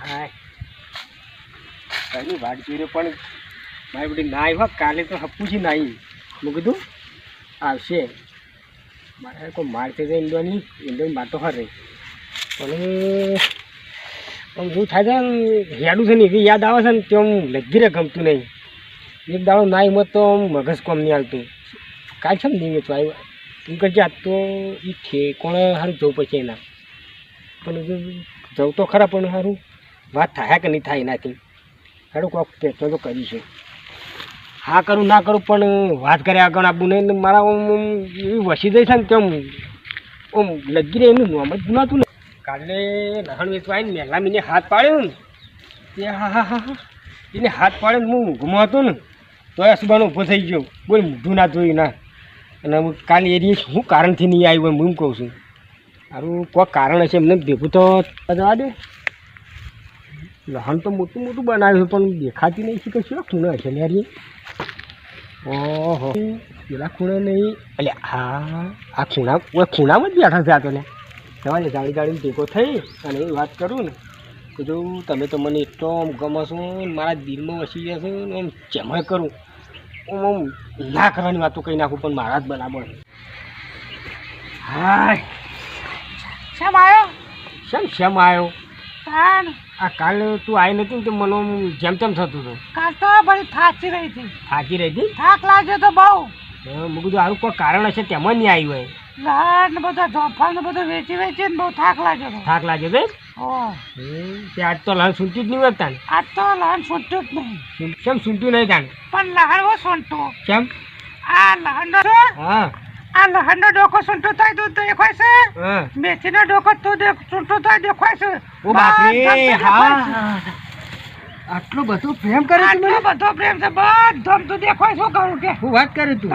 હા કઈ વાટ જોઈને પણ મારી બધી ના આવ્યા કાલે તો હપ્પુજી ના આવી મેં કીધું, આવશે. મારે કોઈ મારતી જાય ઇન્દોની ઇન્દોની મારતો તો રહી પણ શું થાય છે હેડું છે ને, એવી યાદ આવે છે ને તે આમ લગી રે ગમતું નહીં. એક દાડો ના હિંમત તો મગજ કોમ નહીં આવતું કાલ છે ને નહીં વેચવા આવ્યો એમ કરજે આજ તો એ ઠેકોણે સારું જવું પડશે એના. પણ જવું તો ખરા, પણ સારું વાત થાય કે નહીં થાય એનાથી? હેડું કોક પેટો તો કરીશું હા કરું, ના કરું, પણ વાત કરે આગળ આપવું નહીં ને મારા આમ એવી વસી જાય છે ને તેમ. આમ લગી રહી એનું નામ જ ભૂલાતું ને. કાલે નહણ વેચવા આવીને મેલા મીને હાથ પાડ્યો ને. તે હા હા હા એને હાથ પાડ્યો ને હું ઘૂમો હતો ને, તો એ સુબાનો ઊભો થઈ ગયો. બોલ, મોઢું ના જોયું ના. અને હું કાલે એ શું કારણથી નહીં આવ્યું એમ હું કહું છું. સારું કોઈ કારણ હશે એમને ભેગું તો જવા દે. લહણ તો મોટું મોટું બનાવ્યું છે પણ દેખાતી નહીં છે કે શું ખૂણે હશે ને યાર ઓહો. પેલા ખૂણે નહીં. એટલે હા આ ખૂણા ખૂણામાં જ બેઠા છે આ તો ને જાળી જાણી ભેગો થઈ અને એ વાત કરું ને કીધું તમે તો મને એટલો આમ ગમો છો મારા દિલમાં વસી ગયા છો ને આમ જેમાં કરું. આમ આમ ના કરવાની વાતો કહી નાખું પણ મારા જ બરાબર. હાય. શેમ આવ્યો શેમ શેમ આવ્યો તાન આ કાલે તું આવી નથી તો મને જેમ તેમ થતું હતું. કાલ તો બધી થાકી રહી હતી. થાકી રહી હતી? થાક લાગ્યો તો બહુ. મેં કીધું આવું કોઈ કારણ હશે તેમાં નહીં આવ્યું હોય લાડ ને બધા જોફળ ને બધું વેચી વેચી ને બહુ થાક લાગ્યો થાક લાગ્યો છે તે આજ તો લહણ સુનતું જ નહીં વધતા આજ તો લહણ સુનતું જ નહીં. કેમ સુનતું નહીં તાન? પણ લહણ વો સુનતું કેમ? આ લહણ હા. આ લહણ નો ડોકો સૂંટું થાય તું દેખાય છે. હા. મેથી નો ડોકો તું દેખ થાય દેખાય છે. ઓ બાપરે જ. હા. આટલો બધો પ્રેમ કરે છે આટલો બધો પ્રેમ છે બધો તું દેખાય શું કરું કે? હું વાત કરું તું?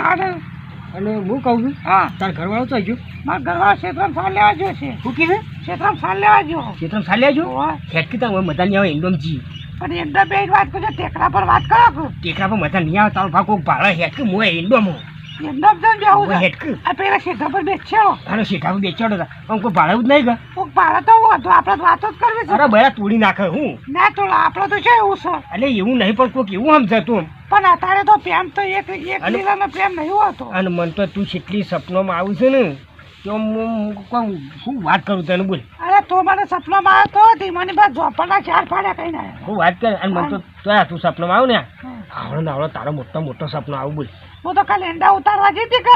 અને હું કહું છું હા. તાર ઘરવાળો તો ગયો મારા ઘરવાળો ક્ષેત્રમાં સાલ લેવા ગયો છે. શું કીધું ક્ષેત્રમાં સાલ લેવા ગયો. ખેતર ચાલ્યા જો ઓવા. ખેટકી તો મજા નહીં આવે જી. પણ એકદમ બે વાત કરજો ટેકરા પર વાત કરો ટેકરા પર મજા નહીં આવે તારો ભાગો ભાડે હેટકી હું એમના છે. હેટકી આ પેલા ક્ષેત્ર પર બેસ્યો. અરે શેઠા બેચાડો હતા આમ કોઈ ભાડે જ નહીં ગયો કોક ભાડે તો હું હતો. આપણે વાતો જ કરવી અરે છે બયા તોડી નાખે હું. ના તો આપણે તો છે એવું છે. એટલે એવું નહીં પણ કોઈક એવું સમજાતું પણ અત્યારે તો પ્રેમ તો એક એક લીલાનો પ્રેમ નહીં હોતો. અને મન તો તું જેટલી સપનોમાં આવું છે ને તો હું શું વાત કરું તને બોલ. અરે તો મને સપનામાં આવ્યો તો ધીમાની બાદ ઝોપડના ચાર ફાડ્યા કઈ ના. હું વાત કર અને મને તો તો તું સપનામાં આવું ને આવડો ને આવડો તારો મોટો મોટો સપનો આવું બોલ. હું તો કાલે એંડા ઉતારવા જઈ હતી કે?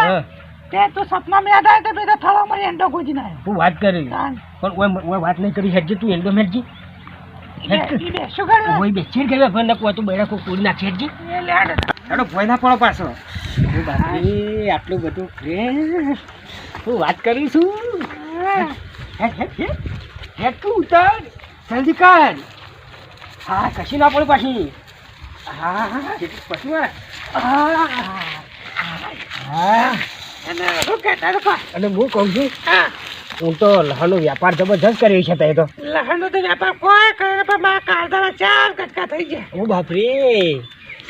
તે તું સપનામાં યાદ આવે તો બે તો મારી એંડો ગોજી ના હું વાત કરી. પણ ઓય ઓય વાત નહીં કરી હેડજે તું ઈ બે શું કર્યું ઓય બેચેર ગયા પણ કોઈ તું બેડા કોઈ તોડી નાખી હેડજી. એ લેડ. હેડો ભોય ના પડો પાછો. બાપરે આટલું બધું પ્રેમ હું વાત કરું છું? તું ઉતર. જલ્દી કર. હા કશી ના પડે પાછી. હા પછી અને હું કહું છું હા. તો લહાનો વ્યાપાર જબરજસ્ત કર્યો છે તે તો. લહણનો તો વ્યાપાર કોઈ કરે પણ મારા કાળદાના ચાર કટકા થઈ ગયા. ઓ બાપરે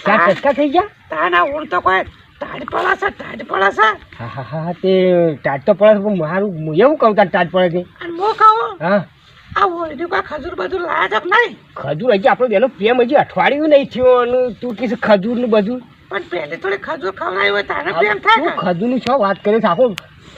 ચાર ટચકા થઈ ગયા? તાના ઉડ તો કોઈ ટાઢ પડાશે ટાઢ પડાશે હા હા હા તે ટાટ તો પડે છે, પણ મારું હું એવું કહું તાર ટાટ પડે છે. અને હું કહું હા. આ ઓયડી કોઈ ખજૂર બધું લાયા છે નહીં. ખજૂર હજી આપણો બેનો પ્રેમ હજી અઠવાડિયું નહીં થયો તું કીધું ખજૂરનું બધું. પણ પેલે થોડી ખજૂર ખવડાવી હોય તારે પ્રેમ થાય તું કે? ની છો વાત કરે છે આખો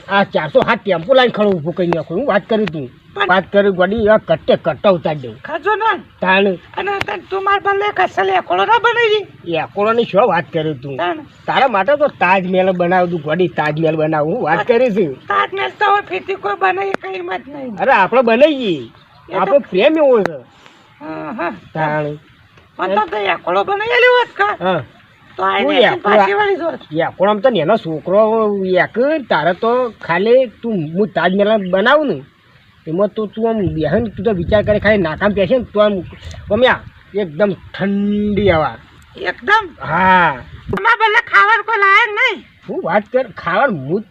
આ ચારસો હાથ ટેમ્પો લાઈન ખડો ઊભો કરી નાખો. હું વાત કરી તું? વાત કરી ગોડી આ કટ્ટે કટ્ટા ઉતારી દઉં. ખાજો ને? તાણ. અને તું માર પાસે કસલ એકોળો ના બનાવી? એકોળો ની શું વાત કરી તું? તારા માટે તો તાજમહેલ બનાવું તું ગોડી તાજમહેલ બનાવું. હું વાત કરી છું તાજમહેલ તો ફીતી કોઈ બનાવી કઈ મત નહીં. અરે આપણે બનાવીએ આપણો પ્રેમ એવો છે. હા હા. તાણ. પણ તો એકોળો બનાવી લેવો જ કા? હા. તો આઈને હું એસી એકોળો- પાછી વાળી જોત એકોણામ તો એનો છોકરો એક તારે તો ખાલી તું હું તાજમહેલ બનાવું ને એમાં તો તું આમ બેહન તું તો વિચાર કરે ખાલી નાકામ પહેશે ને તું આમ ગમ્યા એકદમ ઠંડી હવા. એકદમ? હા. બદલે ખાવાનું કોઈ લાયક નહીં. હું વાત કર ખાવાનું હું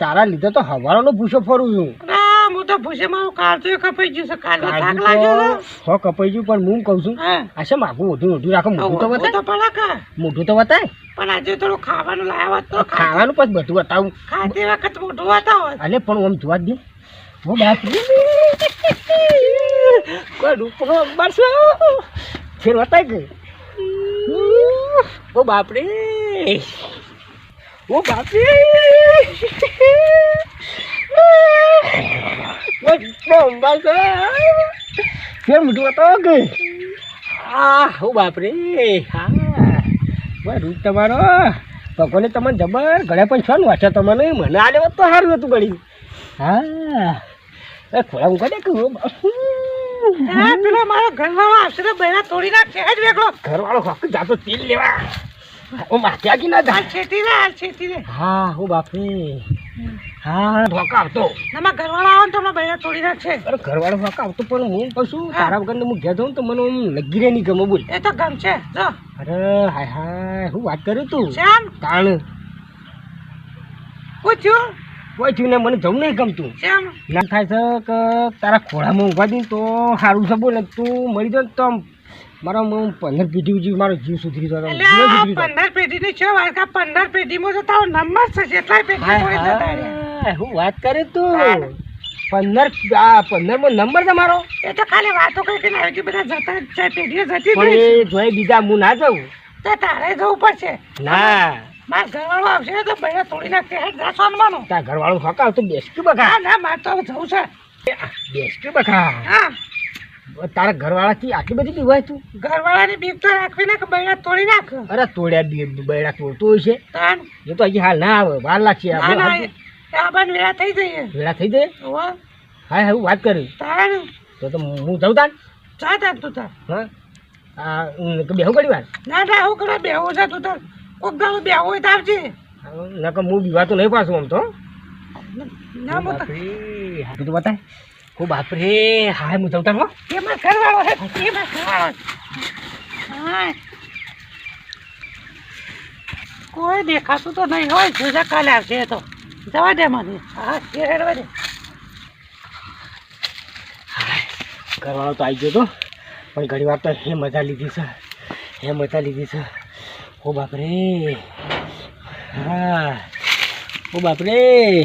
તારા લીધે તો હવારનો ભૂસો ફરું છું. હું તો ભૂસે મારું કાળતું કપાઈ ગયું છે. કાળનો થાક લાગ્યો હો કપાઈ ગયું પણ હું કહું છું આ છે માગું મોઢું મોઢું રાખો મોઢું તો બતાય. તો પડે કા મોઢું તો બતાય. પણ આજે થોડું ખાવાનું લાયા હોત તો ખાવાનું પછી બધું બતાવું. ખાતી વખત મોઢું બતાવો અલે પણ આમ જોવા દે હું બાપ રે. કોઈ રૂપનો અંબાર ફેર બતાય કે? ઓ બાપરે ઓ બાપરે ઓ અંબાર છે મીઠું બતાવો કે આ ઓ બાપરે હા રૂપ તમારો ભગવાને તમને જબર ઘરે પણ છો ને વાંચા તમને મને આ લેવા તો સારું હતું ગળી હા એ ખોળા મૂકો દે કે હા પેલો મારો ઘરવાળો આશરે તો બૈરા તોડી નાખશે હેડ વેગળો ઘરવાળો હક જાતો તેલ લેવા ઓ માથ્યા કી ના જાય છેતી રે છેતી રે હા, હું બાપરે. હા ધોકા આવતો. તમારા ઘરવાળા આવે ને તો હમણાં બૈરા તોડી નાખશે. અરે ઘરવાળો ધોકા આવતો પણ હું છું તારા વગર હું ઘેર જાઉં તો મને આમ લગી રે નહીં ગમે બોલ. એ તો ગમશે. જો. અરે હાય હાય. હું વાત કરું તું? શ્યામ તાણ. પૂછ્યું? કોઈ થયું ને મને જવું નહીં ગમતું. શ્યામ ના થાય છે કે તારા ખોળામાં ઊંઘવા દઉં તો સારું છે બોલે. તું મરી ને તો મારા આમ પંદર પેઢી ઉજી મારો જીવ સુધરી જતો પંદર પેઢી પેઢીની છે? વાત પંદર પેઢીમાં માં જતા નંબર છે જેટલા પેઢી હું વાત કરી તું. પંદર આ પંદરમો નંબર તમારો? એ તો ખાલી વાતો કરી કે આવી બધા જતા છે પેઢીઓ જતી પણ એ જોઈ બીજા હું ના જાઉં? તો તારે જવું પડશે. ના. મારા ઘરવાળો આવશે તો બૈરા તોડી નાખશે હેડ જા સોનવાનું તાર ઘરવાળું ખકા તું બેસક્યું બકા. ના મારે તો જવું છે. બેસક્યું બકા. હા. તારા ઘરવાળાથી આટલી બધી હોય તું? ઘરવાળાની બીક તો રાખવી ને કે બૈરા તોડી નાખ. અરે તોડ્યા બૈરા તોડતું હોય છે. એ તો હજી હાલ ના આવે વાર લાગશે. આબાન વેળા થઈ જઈએ. વેળા થઈ હોવે. હા. હા હું વાત કરી. તાન તો તો હું જાઉં તાન જા તાર તું તાર હા? બેહું ઘડી વાર? ના ના હું કરો બેહવું છે તું તાર કોક દાડો બેહવું હોય તો આવજે. નકર હું બીવાતો નહીં પાછું આમ તો ના હું તો કીધું બતાય. હું બાપરે હા હું જાઉં તાર હો. એ મારો ઘરવાળો હે એ મારો હા. કોઈ દેખાતું તો નહીં હોય જોજા કાલે આવશે તો. જવા દે મને. હા એ હેડવા દે. ઘરવાળો તો આવી ગયો તો, પણ ઘણી વાર તો હે મજા લીધી છે. હે મજા લીધી છે. ઓ બાપરે. હા. ઓ બાપરે.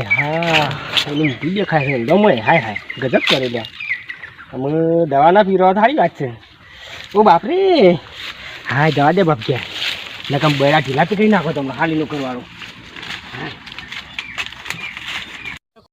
હા. એનું મોઢું દેખાય છે. ગમે. હાય હાય. ગજબ કરે લ્યા. અમે દવાના પીરવા સારી વાત છે. ઓ બાપરે. હા, જવા દે બાપ ગયા નકમ બેડા ઢીલા પીકડી નાખો તમે, હાલીનું કરવાનું હા.